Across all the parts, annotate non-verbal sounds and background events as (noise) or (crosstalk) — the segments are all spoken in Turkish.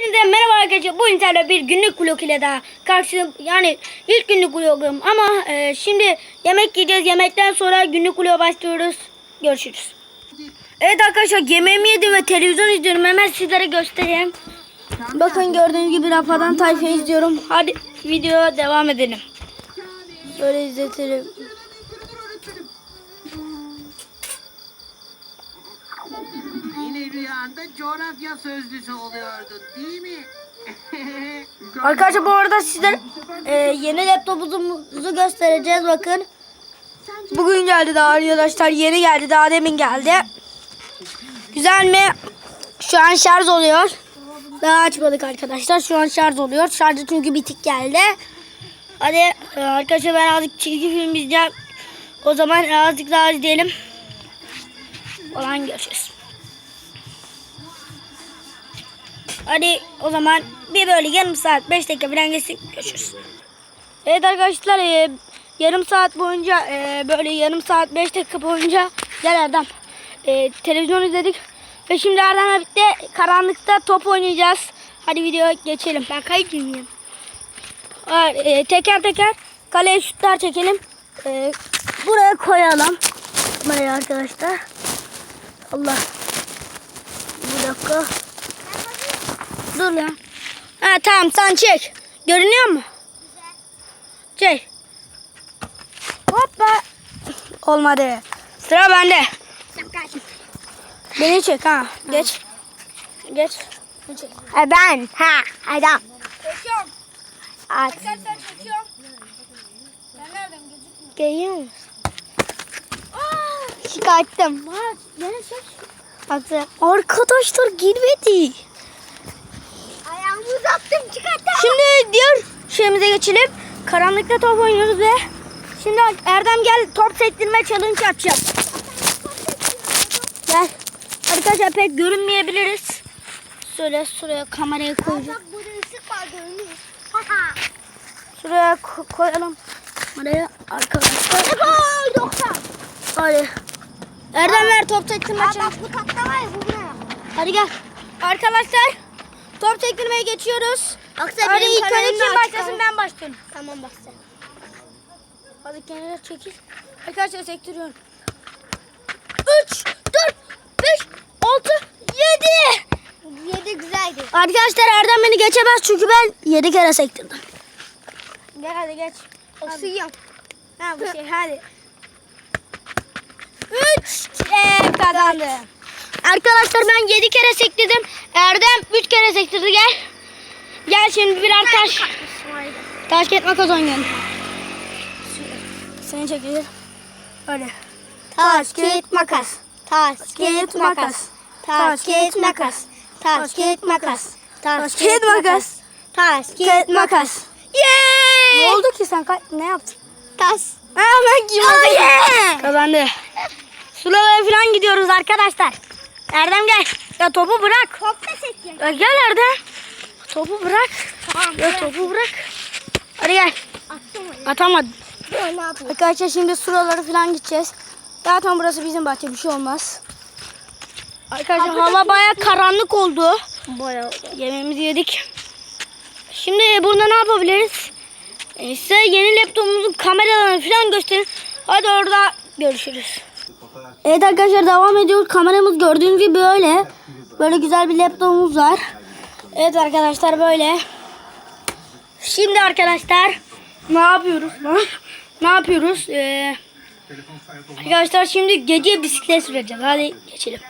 Hepinize merhaba arkadaşlar. Bu internet bir günlük vlog ile daha karşı yani ilk günlük vlogum ama e, şimdi yemek yiyeceğiz. Yemekten sonra günlük vloga başlıyoruz. Görüşürüz. Evet arkadaşlar yemeğimi yedim ve televizyon izliyorum. Hemen sizlere göstereyim. Bakın gördüğünüz gibi Rafadan Tayfa izliyorum. Hadi videoya devam edelim. Böyle izletelim. Anda coğrafya sözlüsü oluyordun değil mi? (laughs) Arkadaşlar bu arada size e, yeni laptopumuzu göstereceğiz bakın. Bugün geldi daha arkadaşlar yeni geldi daha demin geldi. Güzel mi? Şu an şarj oluyor. Daha açmadık arkadaşlar. Şu an şarj oluyor. Şarjı çünkü bitik geldi. Hadi e, arkadaşlar ben azıcık çizgi film izleyeceğim. O zaman azıcık daha izleyelim. Falan görüşürüz. Hadi o zaman bir böyle yarım saat 5 dakika falan geçsin görüşürüz. Evet arkadaşlar e, yarım saat boyunca e, böyle yarım saat 5 dakika boyunca gel Erdem e, televizyon izledik. Ve şimdi Erdem'le birlikte karanlıkta top oynayacağız. Hadi videoya geçelim. Ben kayıt dinleyeyim. E, teker teker kaleye şutlar çekelim. E, buraya koyalım. Buraya arkadaşlar. Allah. Bir dakika. Dur lan. Ha tamam sen çek. Görünüyor mu? Çek. Hoppa. Olmadı. Sıra bende. Beni çek ha. Geç. Geç. E ben ha adam. Çekiyorum. At. Sen çekiyorum. Sen nereden gözükmüyor? Geliyor musun? Çıkarttım. Ha, çek. Arkadaşlar girmedi. Uzattım çıkarttım. Şimdi diğer şeyimize geçelim. Karanlıkta top oynuyoruz ve şimdi Erdem gel top sektirme challenge yapacağız. Gel. Arkadaşlar pek görünmeyebiliriz. Şöyle şuraya kamerayı koyacağım. Burada ışık var görünüyor. Şuraya ko- koyalım. Buraya arkadaşlar. Gol 90. Hadi. Erdem ver top sektirme challenge. bak bu tahta var ya bu ne? Hadi gel. Arkadaşlar top sektirmeye geçiyoruz. Yoksa Hadi benim ilk önce kim başlasın ben başlıyorum. Tamam sen. Hadi kenara çekil. Arkadaşlar sektiriyorum. 3, 4, 5, 6, 7. Yedi güzeldi. Arkadaşlar Erdem beni geçemez çünkü ben 7 kere sektirdim. Gel hadi geç. Osuyum. Ha bu şey hadi. 3 e, kazandı. Arkadaşlar ben 7 kere sektirdim. Erdem 3 kere sektirdi gel. Gel şimdi birer taş. Taş kağıt makas oynayalım. Seni çekeceğiz. Hadi. Taş, kağıt, makas. Taş, kağıt, makas. Taş, kağıt, makas. Taş, kağıt, makas. Taş kağıt makas. Taş, Kağıt makas. makas. Ne Yay! oldu ki sen ne yaptın? Taş. Ha ben kim Oh yeah! Kazandı. Sulava'ya falan gidiyoruz arkadaşlar. Erdem gel. Ya topu bırak. Top da. Ya gel Erdem. Topu bırak. Tamam. Ya topu bırak. Hadi gel. Ne yapayım? Arkadaşlar şimdi suraları falan gideceğiz. Zaten burası bizim bahçe bir şey olmaz. Arkadaşlar hava baya karanlık oldu. Bayağı. Yemeğimizi yedik. Şimdi burada ne yapabiliriz? Ee, size yeni laptopumuzun kameralarını falan gösterin. Hadi orada görüşürüz. Evet arkadaşlar devam ediyoruz. Kameramız gördüğünüz gibi böyle. Böyle güzel bir laptopumuz var. Evet arkadaşlar böyle. Şimdi arkadaşlar ne yapıyoruz? Ne yapıyoruz? Ee, arkadaşlar şimdi gece bisiklet süreceğiz. Hadi geçelim.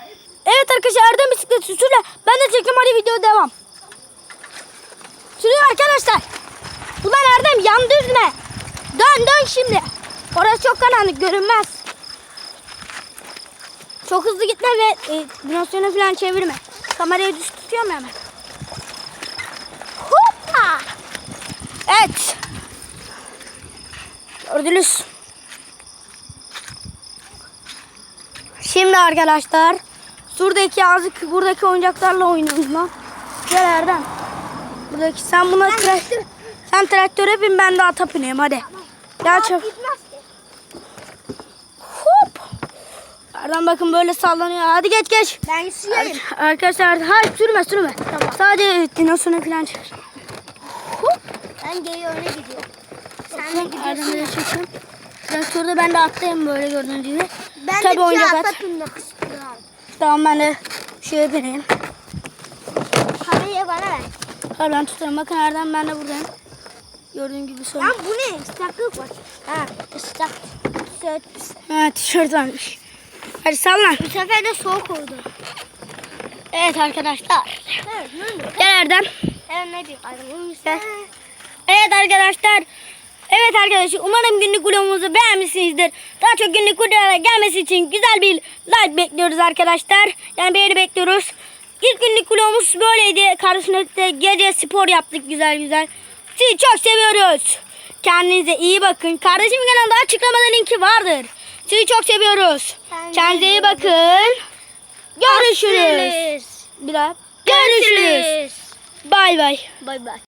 Evet arkadaşlar Erdem bisiklet sürüyor. Ben de çektim hadi video devam. Sürüyor arkadaşlar. Ulan Erdem yan düzme. Dön dön şimdi. Orası çok karanlık görünmez. Çok hızlı gitme ve e, direksiyonu falan çevirme. Kamerayı düz tutuyorum hemen. Hoppa. Evet. Gördünüz. Şimdi arkadaşlar şuradaki azıcık buradaki oyuncaklarla oynuyoruz lan. Gel Erdem. Buradaki sen buna traktör sen traktöre bin ben de ata bineyim hadi. Gel çabuk. Erdem bakın böyle sallanıyor. Hadi geç geç. Ben süreyim. Arkadaşlar hayır sürme sürme. Sadece dinosaurunu falan çevir. Ben geri öne gidiyorum. Sen de gidiyorsun. de çekeyim. Traktörde ben de atlayayım böyle gördüğünüz gibi. Ben Tabii de oyuncak at. Tamam ben de şeye bineyim. Kamerayı bana ver. Hayır ben tutarım. Bakın Erdem ben de buradayım. Gördüğün gibi sonra. Lan bu ne? Islaklık var. Ha ıslak. Söt. Ha tişört varmış. Hadi sallan. Bu sefer de soğuk oldu. Evet arkadaşlar. Evet? Gel Erdem. Evet ne diyeyim? Evet arkadaşlar. Evet arkadaşlar umarım günlük vlogumuzu beğenmişsinizdir. Daha çok günlük vloglara gelmesi için güzel bir like bekliyoruz arkadaşlar. Yani beğeni bekliyoruz. İlk günlük vlogumuz böyleydi. Karşınızda gece spor yaptık güzel güzel. Sizi çok seviyoruz. Kendinize iyi bakın. Kardeşimin kanalında açıklamada linki vardır. Sizi çok seviyoruz. Kendinize iyi bakın. Görüşürüz. Görüşürüz. Bir daha. Görüşürüz. Bay bay. Bay bay.